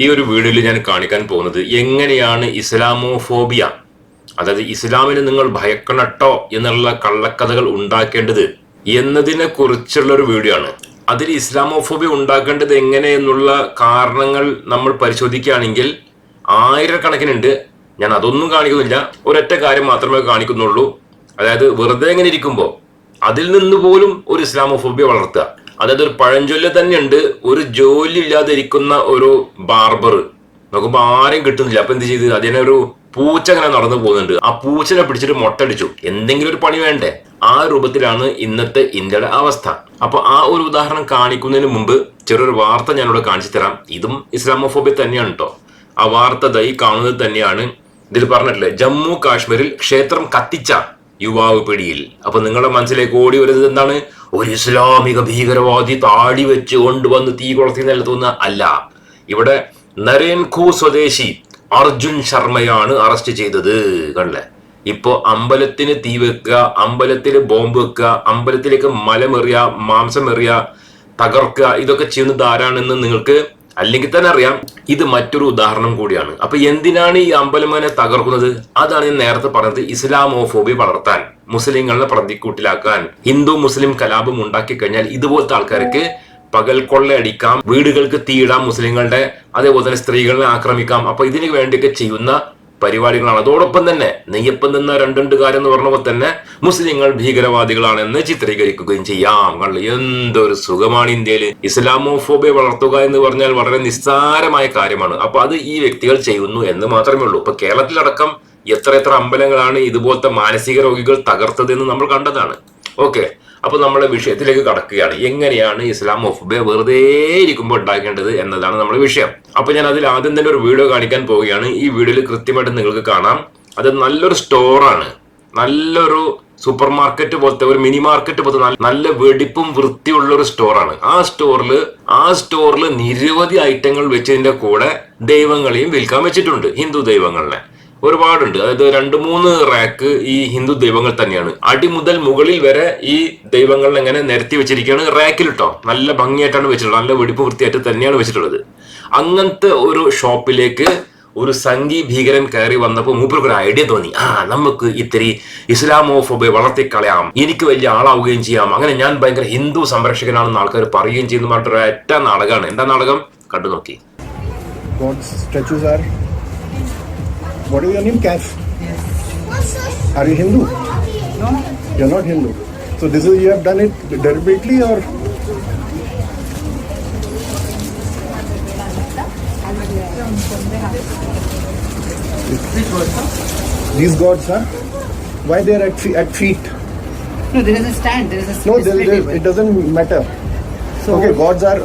ഈ ഒരു വീഡിയോയിൽ ഞാൻ കാണിക്കാൻ പോകുന്നത് എങ്ങനെയാണ് ഇസ്ലാമോഫോബിയ? അതായത് ഇസ്ലാമിന് നിങ്ങൾ ഭയക്കണട്ടോ എന്നുള്ള കള്ളക്കഥകൾ ഉണ്ടാക്കേണ്ടത് എന്നതിനെ കുറിച്ചുള്ള ഒരു വീഡിയോ ആണ്. അതിൽ ഇസ്ലാമോഫോബിയ ഉണ്ടാക്കേണ്ടത് എങ്ങനെ എന്നുള്ള കാരണങ്ങൾ നമ്മൾ പരിശോധിക്കുകയാണെങ്കിൽ ആയിരക്കണക്കിനുണ്ട്. ഞാൻ അതൊന്നും കാണിക്കുന്നില്ല. ഒരൊറ്റ കാര്യം മാത്രമേ കാണിക്കുന്നുള്ളൂ. അതായത് വെറുതെ എങ്ങനെ ഇരിക്കുമ്പോൾ അതിൽ നിന്ന് പോലും ഒരു ഇസ്ലാമോഫോബിയ വളർത്തുക. അതായത് ഒരു പഴഞ്ചൊല്ല് തന്നെയുണ്ട്. ഒരു ജോലി ഇല്ലാതെ ഇരിക്കുന്ന ഒരു ബാർബർ നോക്കുമ്പോ ആരും കിട്ടുന്നില്ല. അപ്പൊ എന്ത് ചെയ്ത്? അതിനെ ഒരു പൂച്ച അങ്ങനെ നടന്നു പോകുന്നുണ്ട്. ആ പൂച്ചനെ പിടിച്ചിട്ട് മൊട്ടടിച്ചു. എന്തെങ്കിലും ഒരു പണി വേണ്ടേ? ആ രൂപത്തിലാണ് ഇന്നത്തെ ഇന്ത്യയുടെ അവസ്ഥ. അപ്പൊ ആ ഒരു ഉദാഹരണം കാണിക്കുന്നതിന് മുമ്പ് ചെറിയൊരു വാർത്ത ഞാനിവിടെ കാണിച്ചു തരാം. ഇതും ഇസ്ലാമോഫോബിയ തന്നെയാണ് കേട്ടോ ആ വാർത്ത ദൈ കാണുന്നത് തന്നെയാണ്. ഇതിൽ പറഞ്ഞിട്ടില്ലേ? ജമ്മു കാശ്മീരിൽ ക്ഷേത്രം കത്തിച്ച യുവാവ് പിടിയിൽ. അപ്പൊ നിങ്ങളുടെ മനസ്സിലേക്ക് ഓടി വരുന്നത് എന്താണ്? ഒരു ഇസ്ലാമിക ഭീകരവാദി താടി വെച്ച് കൊണ്ടുവന്ന് തീ കൊളത്തി നിലത്തുന്ന അല്ല. ഇവിടെ നരേൻഖു സ്വദേശി അർജുൻ ശർമ്മയാണ് അറസ്റ്റ് ചെയ്തത്. കണ്ടല്ലേ? ഇപ്പോ അമ്പലത്തിന് തീ വെക്കുക അമ്പലത്തിൽ ബോംബ് വെക്കുക അമ്പലത്തിലേക്ക് മലമെറിയ മാംസമെറിയ തകർക്കുക ഇതൊക്കെ ചെയ്യുന്നത് ആരാണെന്ന് നിങ്ങൾക്ക് അല്ലെങ്കിൽ തന്നെ അറിയാം ഇത് മറ്റൊരു ഉദാഹരണം കൂടിയാണ്. അപ്പൊ എന്തിനാണ് ഈ അമ്പലമനെ തകർക്കുന്നത്? അതാണ് ഞാൻ നേരത്തെ പറഞ്ഞത് ഇസ്ലാമോഫോബി വളർത്താൻ മുസ്ലിങ്ങളെ പ്രതിക്കൂട്ടിലാക്കാൻ ഹിന്ദു മുസ്ലിം കലാപം ഉണ്ടാക്കി കഴിഞ്ഞാൽ ഇതുപോലത്തെ ആൾക്കാർക്ക് പകൽ കൊള്ളയടിക്കാം വീടുകൾക്ക് തീയിടാം മുസ്ലിങ്ങളുടെ അതേപോലെ തന്നെ സ്ത്രീകളെ ആക്രമിക്കാം. അപ്പൊ ഇതിനു വേണ്ടിയൊക്കെ ചെയ്യുന്ന പരിപാടികളാണ്. അതോടൊപ്പം തന്നെ നെയ്യപ്പം നിന്ന രണ്ടുണ്ട് കാര്യം എന്ന് പറഞ്ഞപ്പോൾ തന്നെ മുസ്ലിങ്ങൾ ഭീകരവാദികളാണെന്ന് ചിത്രീകരിക്കുകയും ചെയ്യാം. കണ്ടു എന്തൊരു സുഖമാണ് ഇന്ത്യയിൽ ഇസ്ലാമോഫോബിയ വളർത്തുക എന്ന് പറഞ്ഞാൽ വളരെ നിസ്സാരമായ കാര്യമാണ്. അപ്പൊ അത് ഈ വ്യക്തികൾ ചെയ്യുന്നു എന്ന് മാത്രമേ ഉള്ളൂ. ഇപ്പൊ കേരളത്തിലടക്കം എത്ര എത്ര അമ്പലങ്ങളാണ് ഇതുപോലത്തെ മാനസിക രോഗികൾ തകർത്തതെന്ന് നമ്മൾ കണ്ടതാണ്. ഓക്കെ. അപ്പൊ നമ്മളെ വിഷയത്തിലേക്ക് കടക്കുകയാണ്. എങ്ങനെയാണ് ഇസ്ലാം ഇസ്ലാമോഫോബിയ വെറുതെ ഇരിക്കുമ്പോൾ ഉണ്ടാക്കേണ്ടത് എന്നതാണ് നമ്മുടെ വിഷയം. അപ്പൊ ഞാൻ അതിൽ ആദ്യം തന്നെ ഒരു വീഡിയോ കാണിക്കാൻ പോവുകയാണ്. ഈ വീഡിയോയിൽ കൃത്യമായിട്ട് നിങ്ങൾക്ക് കാണാം. അത് നല്ലൊരു സ്റ്റോറാണ്. നല്ലൊരു സൂപ്പർ മാർക്കറ്റ് പോലത്തെ ഒരു മിനി മാർക്കറ്റ് പോലത്തെ നല്ല വെടിപ്പും വൃത്തിയുള്ള ഒരു സ്റ്റോറാണ്. ആ സ്റ്റോറിൽ ആ സ്റ്റോറിൽ നിരവധി ഐറ്റങ്ങൾ വെച്ചതിന്റെ കൂടെ ദൈവങ്ങളെയും വിൽക്കാൻ വെച്ചിട്ടുണ്ട്. ഹിന്ദു ദൈവങ്ങളെ. ഒരുപാടുണ്ട്. അതായത് രണ്ട് മൂന്ന് റാക്ക് ഈ ഹിന്ദു ദൈവങ്ങൾ തന്നെയാണ്. അടി മുതൽ മുകളിൽ വരെ ഈ ദൈവങ്ങൾ എങ്ങനെ നിരത്തി വെച്ചിരിക്കുകയാണ് റാക്കിലിട്ടോ. നല്ല ഭംഗിയായിട്ടാണ് വെച്ചിട്ടുള്ളത്. നല്ല വെടിപ്പ് വൃത്തിയായിട്ട് തന്നെയാണ് വെച്ചിട്ടുള്ളത്. അങ്ങനത്തെ ഒരു ഷോപ്പിലേക്ക് ഒരു സംഘി ഭീകരൻ കയറി വന്നപ്പോൾ മൂപ്പർക്ക് ഒരു ഐഡിയ തോന്നി. ആ നമുക്ക് ഇത്തിരി ഇസ്ലാമോഫോബിയ വളർത്തിക്കളയാം. എനിക്ക് വലിയ ആളാവുകയും ചെയ്യാം. അങ്ങനെ ഞാൻ ഭയങ്കര ഹിന്ദു സംരക്ഷകനാണെന്ന് ആൾക്കാർ പറയുകയും ചെയ്യുന്ന പറഞ്ഞിട്ട് ഏറ്റവും നാടകമാണ് എന്താ നാടകം? കണ്ടു നോക്കി. What is your name? Kaf. Are you Hindu? No, You're not Hindu. So this is you have done it deliberately or these gods, huh? Why they are at, fe- at feet? no, there is a stand. There is a No, there, there, it doesn't matter. So, Okay, gods are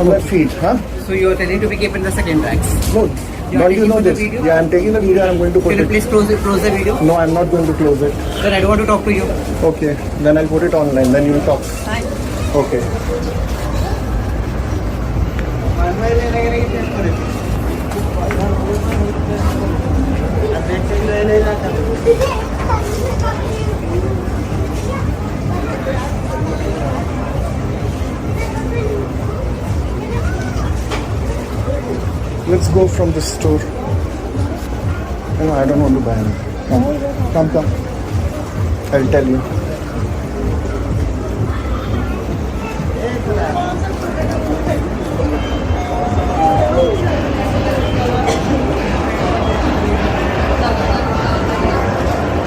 on their feet, huh? so you are telling to be kept in the second racks. No, You are don't you know this? video? Yeah, I'm taking the video and I'm going to put Can it. you please close it, close the video? No, I'm not going to close it. Then I don't want to talk to you. Okay, then I'll put it online. Then you'll talk. Fine. Okay. Let's go from the store. No, I don't want to buy anything. Come, come, come. I'll tell you.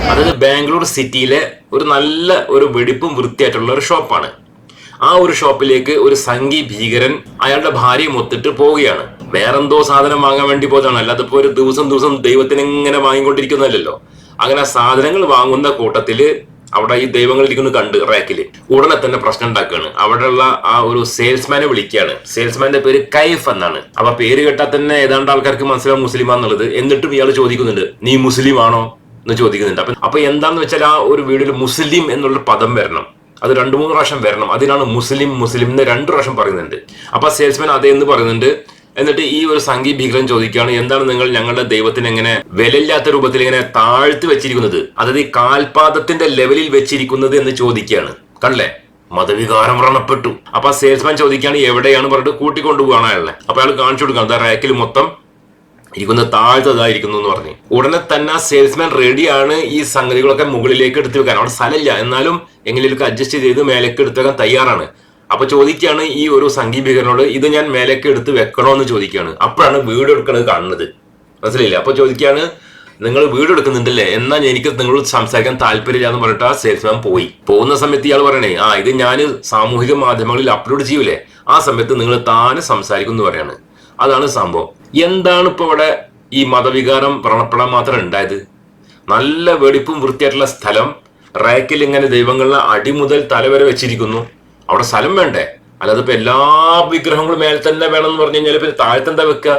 അതായത് ബാംഗ്ലൂർ സിറ്റിയിലെ ഒരു നല്ല ഒരു വെടിപ്പും വൃത്തിയായിട്ടുള്ള ഒരു ഷോപ്പാണ് ആ ഒരു ഷോപ്പിലേക്ക് ഒരു സംഘി ഭീകരൻ അയാളുടെ ഭാര്യയും ഒത്തിട്ട് പോവുകയാണ് വേറെന്തോ സാധനം വാങ്ങാൻ വേണ്ടി പോയതാണ്. അല്ലാതെ ഇപ്പോൾ ഒരു ദിവസം ദിവസം ദൈവത്തിന് ഇങ്ങനെ വാങ്ങിക്കൊണ്ടിരിക്കുന്നതല്ലോ അങ്ങനെ സാധനങ്ങൾ വാങ്ങുന്ന കൂട്ടത്തിൽ അവിടെ ഈ ദൈവങ്ങൾ ഇരിക്കുന്നത് കണ്ട് റാക്കിൽ ഉടനെ തന്നെ പ്രശ്നം ഉണ്ടാക്കുകയാണ്. അവിടെയുള്ള ആ ഒരു സെയിൽസ്മാനെ വിളിക്കുകയാണ്. സെയിൽസ്മാന്റെ പേര് കൈഫ് എന്നാണ്. അപ്പൊ പേര് കേട്ടാൽ തന്നെ ഏതാണ്ട് ആൾക്കാർക്ക് മനസ്സിലാവും മുസ്ലിമാന്നുള്ളത്. എന്നിട്ടും ഇയാൾ ചോദിക്കുന്നുണ്ട് നീ മുസ്ലിം ആണോ? എന്ന് ചോദിക്കുന്നുണ്ട്. അപ്പൊ അപ്പൊ എന്താന്ന് വെച്ചാൽ ആ ഒരു വീടിൽ മുസ്ലിം എന്നുള്ള പദം വരണം. അത് രണ്ടു മൂന്ന് പ്രാവശ്യം വരണം. അതിനാണ് മുസ്ലിം മുസ്ലിം എന്ന് രണ്ടു പ്രാവശ്യം പറയുന്നുണ്ട്. അപ്പൊ സെയിൽസ്മാൻ അതേ എന്ന് പറയുന്നുണ്ട് എന്നിട്ട് ഈ ഒരു സംഘി ഭീകരൻ ചോദിക്കുകയാണ് എന്താണ് നിങ്ങൾ ഞങ്ങളുടെ ദൈവത്തിന് എങ്ങനെ വിലയില്ലാത്ത രൂപത്തിൽ ഇങ്ങനെ താഴ്ത്തി വെച്ചിരിക്കുന്നത്? അതായത് ഈ കാൽപാദത്തിന്റെ ലെവലിൽ വെച്ചിരിക്കുന്നത് എന്ന് ചോദിക്കുകയാണ്. കണ്ടല്ലേ? മതവികാരം വ്രണപ്പെട്ടു. അപ്പൊ ആ സെയിൽസ്മാൻ ചോദിക്കുകയാണ് എവിടെയാണ്? പറഞ്ഞിട്ട് കൂട്ടിക്കൊണ്ടുപോകണം അയാളെ. അപ്പൊ അയാൾ കാണിച്ചു കൊടുക്കണം അതാ റാക്കിൽ മൊത്തം ഇരിക്കുന്ന താഴ്ത്തതായിരിക്കുന്നു എന്ന് പറഞ്ഞു. ഉടനെ തന്നെ ആ സെയിൽസ്മാൻ റെഡിയാണ് ഈ സംഗതികളൊക്കെ മുകളിലേക്ക് എടുത്തു വെക്കാൻ. അവിടെ സ്ഥലമില്ല. എന്നാലും എങ്ങനെയൊക്കെ അഡ്ജസ്റ്റ് ചെയ്ത് മേലേക്ക് എടുത്തു വെക്കാൻ തയ്യാറാണ്. അപ്പൊ ചോദിക്കുകയാണ് ഈ ഒരു സംഗീപികനോട് ഇത് ഞാൻ മേലേക്ക് എടുത്ത് വെക്കണോ എന്ന് ചോദിക്കുകയാണ് അപ്പോഴാണ് വീട് എടുക്കുന്നത് കാണുന്നത്. മനസ്സിലായില്ല? അപ്പൊ ചോദിക്കുകയാണ് നിങ്ങൾ വീട് എടുക്കുന്നുണ്ടല്ലേ? എന്നാൽ എനിക്ക് നിങ്ങളോട് സംസാരിക്കാൻ താല്പര്യമില്ല എന്ന് പറഞ്ഞിട്ട് ആ സെയിൽസ്മാൻ പോയി. പോകുന്ന സമയത്ത് ഇയാൾ പറയണേ ആ ഇത് ഞാൻ സാമൂഹിക മാധ്യമങ്ങളിൽ അപ്ലോഡ് ചെയ്യൂലേ? ആ സമയത്ത് നിങ്ങൾ താനെ സംസാരിക്കും എന്ന് പറയാണ്. അതാണ് സംഭവം. എന്താണ് ഇപ്പൊ ഇവിടെ ഈ മതവികാരം വ്രണപ്പെടാൻ മാത്രം ഉണ്ടായത്? നല്ല വെടിപ്പും വൃത്തിയായിട്ടുള്ള സ്ഥലം റാക്കിൽ ഇങ്ങനെ ദൈവങ്ങളുടെ അടിമുതൽ തലവരെ തല വരെ വെച്ചിരിക്കുന്നു. അവിടെ സ്ഥലം വേണ്ടേ? അല്ലാതെ ഇപ്പൊ എല്ലാ വിഗ്രഹങ്ങളും മേലെ തന്നെ വേണം എന്ന് പറഞ്ഞു കഴിഞ്ഞാൽ പിന്നെ താഴത്തെ എന്താ വെക്കുക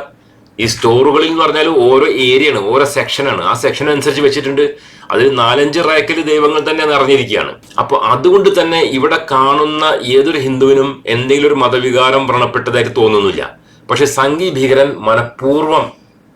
ഈ സ്റ്റോറുകളിൽ എന്ന് പറഞ്ഞാൽ ഓരോ ഏരിയയാണ് ഓരോ സെക്ഷനാണ് ആ സെക്ഷൻ അനുസരിച്ച് വെച്ചിട്ടുണ്ട്. അതിൽ നാലഞ്ച് റാക്കിൽ ദൈവങ്ങൾ തന്നെ നിറഞ്ഞിരിക്കുകയാണ് അപ്പൊ അതുകൊണ്ട് തന്നെ ഇവിടെ കാണുന്ന ഏതൊരു ഹിന്ദുവിനും എന്തെങ്കിലും ഒരു മതവികാരം വ്രണപ്പെട്ടതായിട്ട് തോന്നുന്നില്ല. പക്ഷെ സംഘി ഭീകരൻ മനഃപൂർവം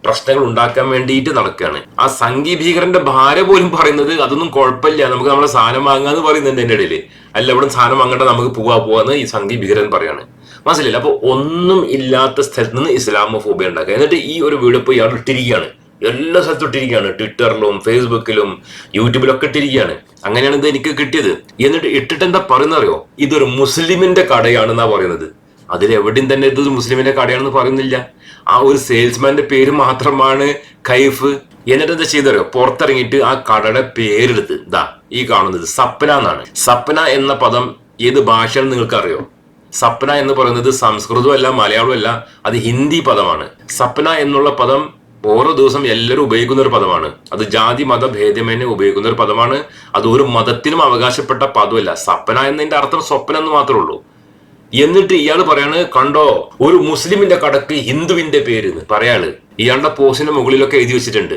പ്രശ്നങ്ങൾ ഉണ്ടാക്കാൻ വേണ്ടിയിട്ട് നടക്കുകയാണ് ആ സംഘി ഭീകരന്റെ ഭാര്യ പോലും പറയുന്നത് അതൊന്നും കുഴപ്പമില്ല. നമുക്ക് നമ്മളെ സാധനം വാങ്ങാന്ന് പറയുന്നുണ്ട് എന്റെ ഇടയിൽ അല്ല ഇവിടെ സാധനം വാങ്ങണ്ട നമുക്ക് പോവാ പോവാന്ന് ഈ സംഘി ഭീകരൻ പറയാണ്. മനസ്സിലില്ല അപ്പൊ ഒന്നും ഇല്ലാത്ത സ്ഥലത്ത് നിന്ന് ഇസ്ലാമോഫോബിയ ഉണ്ടാക്കുക. എന്നിട്ട് ഈ ഒരു വീഡിയോ ഇപ്പോൾ ഇയാൾ ഇട്ടിരിക്കുകയാണ്. എല്ലാ സ്ഥലത്തും ഇട്ടിരിക്കുകയാണ്. ട്വിറ്ററിലും ഫേസ്ബുക്കിലും യൂട്യൂബിലും ഒക്കെ ഇട്ടിരിക്കുകയാണ്. അങ്ങനെയാണ് ഇത് എനിക്ക് കിട്ടിയത്. എന്നിട്ട് ഇട്ടിട്ട് എന്താ പറയുന്നറിയോ ഇതൊരു മുസ്ലിമിന്റെ കടയാണെന്നാ പറയുന്നത്. അതിലെവിടെയും തന്നെ ഇത് മുസ്ലിമിന്റെ കടയാണെന്ന് പറയുന്നില്ല. ആ ഒരു സെയിൽസ്മാന്റെ പേര് മാത്രമാണ് കൈഫ്. എന്നിട്ട് എന്താ ചെയ്തറിയോ പുറത്തിറങ്ങിയിട്ട് ആ കടയുടെ പേരെടുത്ത് ഇതാ ഈ കാണുന്നത് സപ്ന എന്നാണ്. സപ്ന എന്ന പദം ഏത് ഭാഷയാണെന്ന് നിങ്ങൾക്ക് അറിയോ സപ്ന എന്ന് പറയുന്നത് സംസ്കൃതമല്ല മലയാളമല്ല അത് ഹിന്ദി പദമാണ്. സപ്ന എന്നുള്ള പദം ഓരോ ദിവസം എല്ലാവരും ഉപയോഗിക്കുന്ന ഒരു പദമാണ്. അത് ജാതി മത ഭേദമേനെ ഉപയോഗിക്കുന്ന ഒരു പദമാണ്. അത് ഒരു മതത്തിനും അവകാശപ്പെട്ട പദമല്ല. സപ്ന എന്നതിന്റെ അർത്ഥം സ്വപ്നം എന്ന് മാത്രമേ ഉള്ളൂ. എന്നിട്ട് ഇയാൾ പറയാണ് കണ്ടോ ഒരു മുസ്ലിമിന്റെ കടക്ക് ഹിന്ദുവിന്റെ പേര് പറയാൾ ഇയാളുടെ പോസ്റ്റിന്റെ മുകളിലൊക്കെ എഴുതി വെച്ചിട്ടുണ്ട്.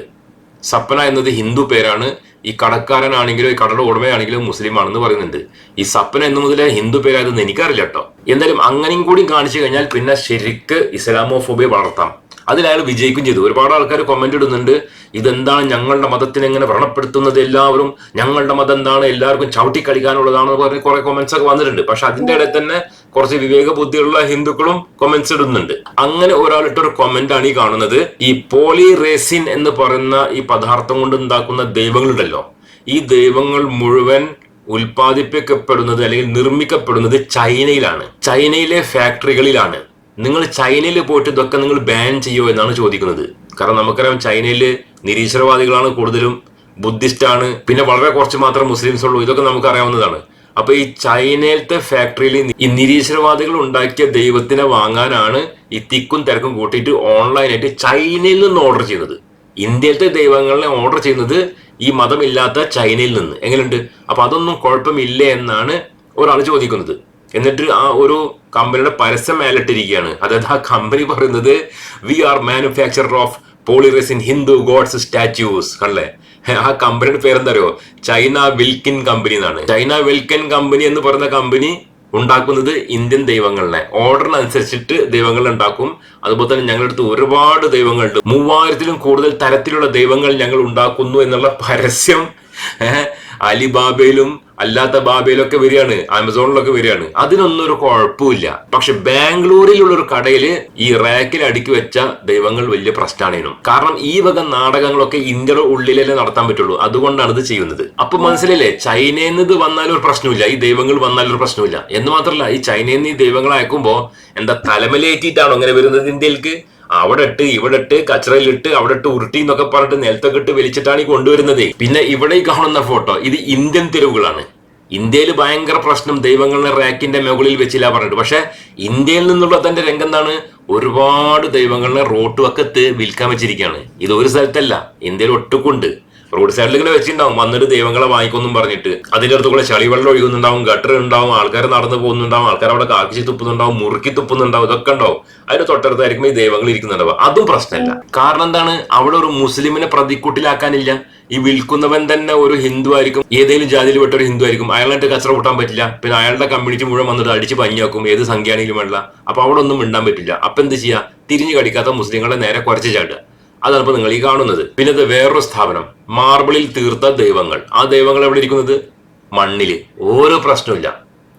സപ്പന എന്നത് ഹിന്ദു പേരാണ്. ഈ കടക്കാരനാണെങ്കിലും ഈ കടയുടെ ഉടമയാണെങ്കിലും മുസ്ലിം ആണെന്ന് പറയുന്നുണ്ട്. ഈ സപ്പന എന്ന മുതലേ ഹിന്ദു പേരായതെന്ന് എനിക്കറിയില്ല കേട്ടോ. എന്തായാലും അങ്ങനെയും കൂടി കാണിച്ചു കഴിഞ്ഞാൽ പിന്നെ ശരിക്ക് ഇസ്ലാമോഫോബിയ വളർത്താം. അതിൽ അയാൾ വിജയിക്കും ചെയ്തു. ഒരുപാട് ആൾക്കാർ കമന്റ് ഇടുന്നുണ്ട്. ഇതെന്താണ് ഞങ്ങളുടെ മതത്തിനെ എങ്ങനെ വ്രണപ്പെടുത്തുന്നത് എല്ലാവരും? ഞങ്ങളുടെ മതം എന്താണ്? എല്ലാവർക്കും ചവിട്ടി കളിക്കാനുള്ളതാണെന്ന് പറഞ്ഞ് കുറെ കമന്റ്സ് ഒക്കെ വന്നിട്ടുണ്ട്. പക്ഷെ അതിന്റെ ഇടയിൽ തന്നെ കുറച്ച് വിവേക ബുദ്ധിയുള്ള ഹിന്ദുക്കളും കമന്റ്സ് ഇടുന്നുണ്ട്. അങ്ങനെ ഒരാളിട്ടൊരു കമന്റ് ആണ് ഈ കാണുന്നത്. ഈ പോളി റേസിൻ എന്ന് പറയുന്ന ഈ പദാർത്ഥം കൊണ്ട് ഉണ്ടാക്കുന്ന ദൈവങ്ങളുണ്ടല്ലോ. ഈ ദൈവങ്ങൾ മുഴുവൻ ഉൽപ്പാദിപ്പിക്കപ്പെടുന്നത് അല്ലെങ്കിൽ നിർമ്മിക്കപ്പെടുന്നത് ചൈനയിലാണ്. ചൈനയിലെ ഫാക്ടറികളിലാണ് നിങ്ങൾ ചൈനയിൽ പോയിട്ട് ഇതൊക്കെ നിങ്ങൾ ബാൻ ചെയ്യുമോ എന്നാണ് ചോദിക്കുന്നത്. കാരണം നമുക്കറിയാം ചൈനയിൽ നിരീശ്വരവാദികളാണ് കൂടുതലും ബുദ്ധിസ്റ്റാണ് പിന്നെ വളരെ കുറച്ച് മാത്രം മുസ്ലിംസ് ഉള്ളൂ. ഇതൊക്കെ നമുക്ക് അറിയാവുന്നതാണ് അപ്പൊ ഈ ചൈനയിലത്തെ ഫാക്ടറിയിൽ ഈ നിരീശ്വരവാദികൾ ഉണ്ടാക്കിയ ദൈവത്തിനെ വാങ്ങാനാണ് ഈ തിക്കും തിരക്കും കൂട്ടിയിട്ട് ഓൺലൈനായിട്ട് ചൈനയിൽ നിന്ന് ഓർഡർ ചെയ്യുന്നത്. ഇന്ത്യയിലത്തെ ദൈവങ്ങളെ ഓർഡർ ചെയ്യുന്നത് ഈ മതമില്ലാത്ത ചൈനയിൽ നിന്ന്. എങ്ങനെയുണ്ട്? അപ്പൊ അതൊന്നും കുഴപ്പമില്ല എന്നാണ് ഒരാൾ ചോദിക്കുന്നത്. എന്നിട്ട് ആ ഒരു കമ്പനിയുടെ പരസ്യം മേലിട്ടിരിക്കുകയാണ് അതായത് ആ കമ്പനി പറയുന്നത് we are manufacturer of polyresin Hindu gods statues കണ്ടല്ലേ ആ കമ്പനിയുടെ പേര് എന്തറിയോ ചൈന വിൽക്കിൻ കമ്പനി എന്നാണ്. ചൈന വിൽക്കിൻ കമ്പനി എന്ന് പറയുന്ന കമ്പനി ഉണ്ടാക്കുന്നത് ഇന്ത്യൻ ദൈവങ്ങളെ ഓർഡറിനനുസരിച്ചിട്ട് ദൈവങ്ങൾ ഉണ്ടാക്കും. അതുപോലെ തന്നെ ഞങ്ങളുടെ അടുത്ത് ഒരുപാട് ദൈവങ്ങളുണ്ട്. മൂവായിരത്തിലും കൂടുതൽ തരത്തിലുള്ള ദൈവങ്ങൾ ഞങ്ങൾ ഉണ്ടാക്കുന്നു എന്നുള്ള പരസ്യം അലിബാബയിലും അല്ലാത്ത ബാബയിലൊക്കെ വരികയാണ് ആമസോണിലൊക്കെ വരികയാണ്. അതിനൊന്നും ഒരു കുഴപ്പമില്ല പക്ഷെ ബാംഗ്ലൂരിലുള്ള ഒരു കടയിൽ ഈ റാക്കിൽ അടുക്കി വെച്ച ദൈവങ്ങൾ വലിയ പ്രശ്നമാണേനും കാരണം ഈ വക നാടകങ്ങളൊക്കെ ഇന്ത്യയുടെ ഉള്ളിലല്ലേ നടത്താൻ പറ്റുള്ളൂ. അതുകൊണ്ടാണ് ഇത് ചെയ്യുന്നത്. അപ്പൊ മനസ്സിലല്ലേ ചൈനയിൽ നിന്ന് വന്നാലും ഒരു പ്രശ്നമില്ല ഈ ദൈവങ്ങൾ വന്നാലും ഒരു പ്രശ്നമില്ല എന്ന് മാത്രമല്ല ഈ ചൈനയിൽ നിന്ന് ഈ ദൈവങ്ങൾ അയക്കുമ്പോ എന്താ തലമലേറ്റിട്ടാണോ അങ്ങനെ വരുന്നത് ഇന്ത്യയിലേക്ക് അവിടെ ഇട്ട് ഇവിടെ ഇട്ട് കച്ചറയിലിട്ട് അവിടെ ഇട്ട് ഉരുട്ടി എന്നൊക്കെ പറഞ്ഞിട്ട് നിലത്തൊക്കെ ഇട്ട് വലിച്ചിട്ടാണ് ഈ കൊണ്ടുവരുന്നത്. പിന്നെ ഇവിടെ കാണുന്ന ഫോട്ടോ ഇത് ഇന്ത്യൻ തെരുവുകളാണ്. ഇന്ത്യയിൽ ഭയങ്കര പ്രശ്നം ദൈവങ്ങളുടെ റാക്കിന്റെ മുകളിൽ വെച്ചില്ല പറഞ്ഞിട്ട്. പക്ഷെ ഇന്ത്യയിൽ നിന്നുള്ള തന്റെ രംഗം എന്താണ്? ഒരുപാട് ദൈവങ്ങളുടെ റോട്ട് വക്കത്ത് വിൽക്കാൻ വെച്ചിരിക്കുകയാണ്. ഇത് ഒരു സ്ഥലത്തല്ല ഇന്ത്യയിൽ ഒട്ടുക്കുണ്ട്. റോഡ് സൈഡിൽ ഇങ്ങനെ വെച്ചിട്ടുണ്ടാവും. വന്നിട്ട് ദൈവങ്ങളെ വാങ്ങിക്കൊന്നും പറഞ്ഞിട്ട്. അതിന്റെ അടുത്ത് കൂടെ ചളിവെള്ളം ഒഴുകുന്നുണ്ടാവും ഗട്ടർ ഉണ്ടാവും ആൾക്കാർ നടന്നു പോകുന്നുണ്ടാവും ആൾക്കാർ അവിടെ കാക്കിച്ച് തുപ്പുന്നുണ്ടാവും മുറുക്കി തുപ്പുന്നുണ്ടാവും ഇതൊക്കെ ഉണ്ടാവും. അതിന്റെ തൊട്ടടുത്തായിരിക്കും ഈ ദൈവങ്ങൾ ഇരിക്കുന്നുണ്ടാവും അതും പ്രശ്നമല്ല. കാരണം എന്താണ്? അവിടെ ഒരു മുസ്ലിമിനെ പ്രതിക്കൂട്ടിലാക്കാനില്ല. ഈ വിൽക്കുന്നവൻ തന്നെ ഒരു ഹിന്ദു ആയിരിക്കും. ഏതെങ്കിലും ജാതിയിൽ പെട്ട ഒരു ഹിന്ദു ആയിരിക്കും. അയാളായിട്ട് കച്ചറ കൂട്ടാൻ പറ്റില്ല. പിന്നെ അയാളുടെ കമ്മ്യൂണിറ്റി മുഴുവൻ വന്നിട്ട് അടിച്ച് പഞ്ഞാക്കും ഏത് സംഖ്യാണെങ്കിലും വേണ്ട അപ്പൊ അവിടെ ഒന്നും മിണ്ടാൻ പറ്റില്ല. അപ്പൊ എന്ത് ചെയ്യാ തിരിഞ്ഞു കടിക്കാത്ത മുസ്ലിങ്ങളെ നേരെ കുറച്ച് ചാടുക. അതാണ് ഇപ്പൊ നിങ്ങൾ ഈ കാണുന്നത്. പിന്നെ അത് വേറൊരു സ്ഥാപനം മാർബിളിൽ തീർത്ത ദൈവങ്ങൾ. ആ ദൈവങ്ങൾ എവിടെ ഇരിക്കുന്നത്? മണ്ണിൽ. ഓരോ പ്രശ്നമില്ല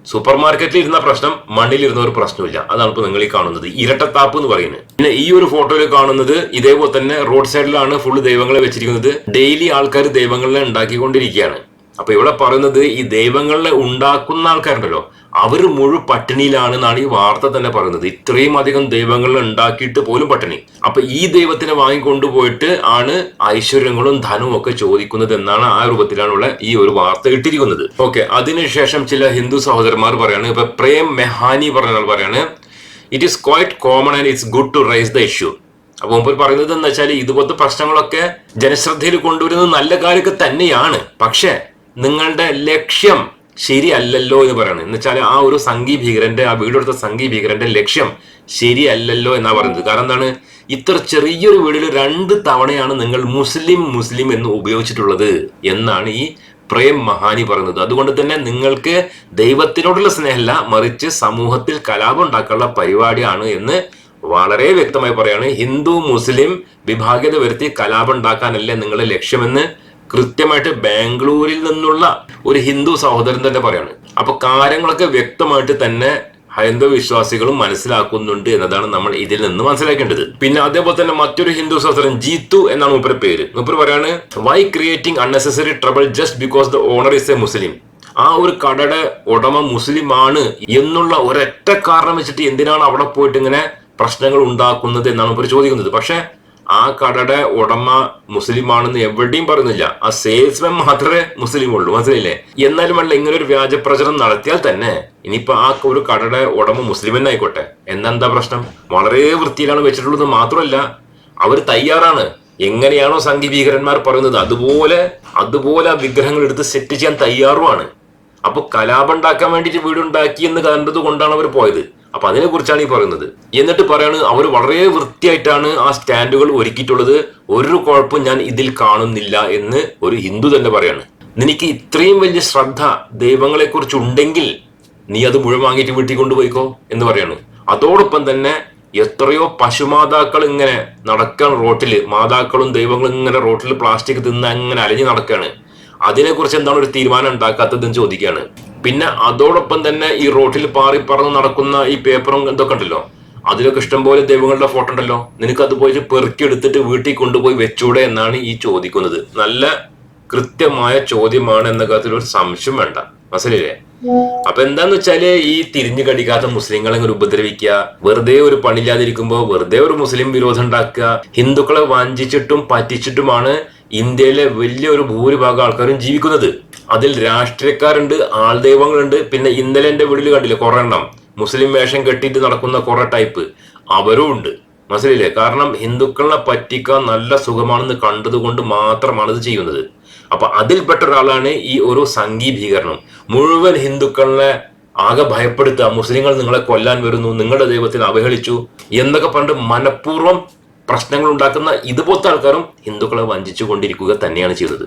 സൂപ്പർ മാർക്കറ്റിൽ ഇരുന്ന പ്രശ്നം മണ്ണിൽ ഇരുന്ന ഒരു പ്രശ്നമില്ല അതാണ് ഇപ്പൊ നിങ്ങൾ ഈ കാണുന്നത്. ഇരട്ടത്താപ്പ് എന്ന് പറയുന്നത്. പിന്നെ ഈ ഒരു ഫോട്ടോയിൽ കാണുന്നത് ഇതേപോലെ തന്നെ റോഡ് സൈഡിലാണ് ഫുള്ള് ദൈവങ്ങളെ വെച്ചിരിക്കുന്നത്. ഡെയിലി ആൾക്കാർ ദൈവങ്ങളെ ഉണ്ടാക്കിക്കൊണ്ടിരിക്കുകയാണ്. അപ്പൊ ഇവിടെ പറയുന്നത് ഈ ദൈവങ്ങളെ ഉണ്ടാക്കുന്ന ആൾക്കാരുണ്ടല്ലോ അവർ മുഴു പട്ടിണിയിലാണെന്നാണ് ഈ വാർത്ത തന്നെ പറയുന്നത്. ഇത്രയും അധികം ദൈവങ്ങളെ ഉണ്ടാക്കിയിട്ട് പോലും പട്ടിണി. അപ്പൊ ഈ ദൈവത്തിനെ വാങ്ങിക്കൊണ്ടുപോയിട്ട് ആണ് ഐശ്വര്യങ്ങളും ധനവും ഒക്കെ ചോദിക്കുന്നത് എന്നാണ് ആ രൂപത്തിലാണുള്ള ഈ ഒരു വാർത്ത ഇട്ടിരിക്കുന്നത്. ഓക്കെ അതിനുശേഷം ചില ഹിന്ദു സഹോദരന്മാർ പറയാണ് ഇപ്പൊ പ്രേം മെഹാനി പറഞ്ഞ പറയാണ് it is quite common and it's good to raise the issue അപ്പൊ മുമ്പ് പറയുന്നത് എന്താ വെച്ചാൽ ഇതുപോലത്തെ പ്രശ്നങ്ങളൊക്കെ ജനശ്രദ്ധയിൽ കൊണ്ടുവരുന്നത് നല്ല കാര്യമൊക്കെ തന്നെയാണ്. പക്ഷേ നിങ്ങളുടെ ലക്ഷ്യം ശരിയല്ലല്ലോ എന്ന് പറയുന്നത്. എന്ന് വെച്ചാൽ ആ ഒരു സംഘി ഭീകരന്റെ ആ വീടെടുത്ത സംഘി ഭീകരന്റെ ലക്ഷ്യം ശരിയല്ലല്ലോ എന്നാ പറയുന്നത്. കാരണം എന്താണ്? ഇത്ര ചെറിയൊരു വീടിൽ രണ്ട് തവണയാണ് നിങ്ങൾ മുസ്ലിം മുസ്ലിം എന്ന് ഉപയോഗിച്ചിട്ടുള്ളത് എന്നാണ് ഈ പ്രേം മഹാനി പറയുന്നത്. അതുകൊണ്ട് തന്നെ നിങ്ങൾക്ക് ദൈവത്തിനോടുള്ള സ്നേഹമല്ല മറിച്ച് സമൂഹത്തിൽ കലാപം ഉണ്ടാക്കാനുള്ള പരിപാടിയാണ് എന്ന് വളരെ വ്യക്തമായി പറയാണ്. ഹിന്ദു മുസ്ലിം വിഭാഗ്യത വരുത്തി കലാപം ഉണ്ടാക്കാനല്ലേ നിങ്ങളുടെ ലക്ഷ്യമെന്ന് കൃത്യമായിട്ട് ബാംഗ്ലൂരിൽ നിന്നുള്ള ഒരു ഹിന്ദു സഹോദരൻ തന്നെ പറയാണ്. അപ്പൊ കാര്യങ്ങളൊക്കെ വ്യക്തമായിട്ട് തന്നെ ഹൈന്ദവ വിശ്വാസികളും മനസ്സിലാക്കുന്നുണ്ട് എന്നതാണ് നമ്മൾ ഇതിൽ നിന്ന് മനസ്സിലാക്കേണ്ടത്. പിന്നെ അതേപോലെ തന്നെ മറ്റൊരു ഹിന്ദു സഹോദരൻ ജീത്തു എന്നാണ് മൂപ്പരുടെ പേര്. മൂപ്പർ പറയാണ് why creating unnecessary trouble just because the owner is a Muslim ആ ഒരു കടയുടെ ഉടമ മുസ്ലിം ആണ് എന്നുള്ള ഒരൊറ്റ കാരണം വെച്ചിട്ട് എന്തിനാണ് അവിടെ പോയിട്ട് ഇങ്ങനെ പ്രശ്നങ്ങൾ ഉണ്ടാക്കുന്നത് എന്നാണ് ഇവർ ചോദിക്കുന്നത്. പക്ഷെ ആ കടയുടെ ഉടമ മുസ്ലിം ആണെന്ന് എവിടെയും പറയുന്നില്ല. ആ സെയിൽസ്മാൻ മാത്രമേ മുസ്ലിം ഉള്ളൂ മനസ്സിലില്ലേ എന്നാലും അല്ല ഇങ്ങനെ ഒരു വ്യാജ പ്രചരണം നടത്തിയാൽ തന്നെ ഇനിയിപ്പോ ആ ഒരു കടയുടെ ഉടമ മുസ്ലിം തന്നെ ആയിക്കോട്ടെ. എന്നെന്താ പ്രശ്നം? വളരെ വൃത്തിയിലാണ് വെച്ചിട്ടുള്ളത് മാത്രമല്ല അവർ തയ്യാറാണ്. എങ്ങനെയാണോ സംഘി ഭീകരന്മാർ പറയുന്നത് അതുപോലെ അതുപോലെ ആ വിഗ്രഹങ്ങൾ എടുത്ത് സെറ്റ് ചെയ്യാൻ തയ്യാറുമാണ്. അപ്പൊ കലാപം ഉണ്ടാക്കാൻ വേണ്ടിയിട്ട് വീടുണ്ടാക്കി എന്ന് കണ്ടത് കൊണ്ടാണ് അവർ പോയത്. അപ്പൊ അതിനെ കുറിച്ചാണ് ഈ പറയുന്നത്. എന്നിട്ട് പറയാണ് അവർ വളരെ വൃത്തിയായിട്ടാണ് ആ സ്റ്റാൻഡുകൾ ഒരുക്കിയിട്ടുള്ളത്. ഒരു കുഴപ്പം ഞാൻ ഇതിൽ കാണുന്നില്ല എന്ന് ഒരു ഹിന്ദു തന്നെ പറയാണ്. നിനക്ക് ഇത്രയും വലിയ ശ്രദ്ധ ദൈവങ്ങളെ കുറിച്ച് ഉണ്ടെങ്കിൽ നീ അത് മുഴുവൻ വാങ്ങിയിട്ട് വീട്ടിൽ കൊണ്ടുപോയിക്കോ എന്ന് പറയാണ്. അതോടൊപ്പം തന്നെ എത്രയോ പശുമാതാക്കൾ ഇങ്ങനെ നടക്കാൻ റോട്ടിൽ മാതാക്കളും ദൈവങ്ങളും ഇങ്ങനെ റോട്ടിൽ പ്ലാസ്റ്റിക് തിന്ന് അങ്ങനെ അലഞ്ഞു നടക്കുകയാണ് അതിനെക്കുറിച്ച് എന്താണ് ഒരു തീരുമാനം ഉണ്ടാക്കാത്തതെന്ന് ചോദിക്കുകയാണ്. പിന്നെ അതോടൊപ്പം തന്നെ ഈ റോട്ടിൽ പാറി പറന്ന് നടക്കുന്ന ഈ പേപ്പറും ഇതൊക്കെ ഉണ്ടല്ലോ. അതിലൊക്കെ ഇഷ്ടംപോലെ ദൈവങ്ങളുടെ ഫോട്ടോ ഉണ്ടല്ലോ. നിനക്ക് അത് പോയി പെറുക്കി എടുത്തിട്ട് വീട്ടിൽ കൊണ്ടുപോയി വെച്ചൂടെ എന്നാണ് ഈ ചോദിക്കുന്നത്. നല്ല കൃത്യമായ ചോദ്യമാണ് എന്ന കാര്യത്തിൽ ഒരു സംശയം വേണ്ട. മനസ്സിലില്ലേ അപ്പൊ എന്താന്ന് വെച്ചാൽ ഈ തിരിഞ്ഞു കടിക്കാത്ത മുസ്ലിങ്ങളെ ഇങ്ങനെ ഉപദ്രവിക്കുക വെറുതെ ഒരു പണിയില്ലാതിരിക്കുമ്പോൾ വെറുതെ ഒരു മുസ്ലിം വിരോധം ഉണ്ടാക്കുക ഹിന്ദുക്കളെ വഞ്ചിച്ചിട്ടും പറ്റിച്ചിട്ടുമാണ് ഇന്ത്യയിലെ വലിയൊരു ഭൂരിഭാഗം ആൾക്കാരും ജീവിക്കുന്നത്. അതിൽ രാഷ്ട്രീയക്കാരുണ്ട് ആൾ ദൈവങ്ങളുണ്ട്. പിന്നെ ഇന്നലെ എന്റെ വീട്ടിൽ കണ്ടില്ലേ കുറെ എണ്ണം. മുസ്ലിം വേഷം കെട്ടിയിട്ട് നടക്കുന്ന കുറെ ടൈപ്പ് അവരും ഉണ്ട്. മനസ്സിലില്ലേ കാരണം ഹിന്ദുക്കളെ പറ്റിക്കാൻ നല്ല സുഖമാണെന്ന് കണ്ടതുകൊണ്ട് മാത്രമാണ് ഇത് ചെയ്യുന്നത്. അപ്പൊ അതിൽപ്പെട്ട ഒരാളാണ് ഈ ഒരു സംഘീ ഭീകരണം മുഴുവൻ ഹിന്ദുക്കളെ ആകെ ഭയപ്പെടുത്തുക. മുസ്ലിങ്ങൾ നിങ്ങളെ കൊല്ലാൻ വരുന്നു നിങ്ങളുടെ ദൈവത്തിന് അവഹേളിച്ചു എന്നൊക്കെ പറഞ്ഞിട്ട് മനഃപൂർവം പ്രശ്നങ്ങൾ ഉണ്ടാക്കുന്ന ഇതുപോലത്തെ ആൾക്കാരും ഹിന്ദുക്കളെ വഞ്ചിച്ചു കൊണ്ടിരിക്കുക തന്നെയാണ് ചെയ്തത്.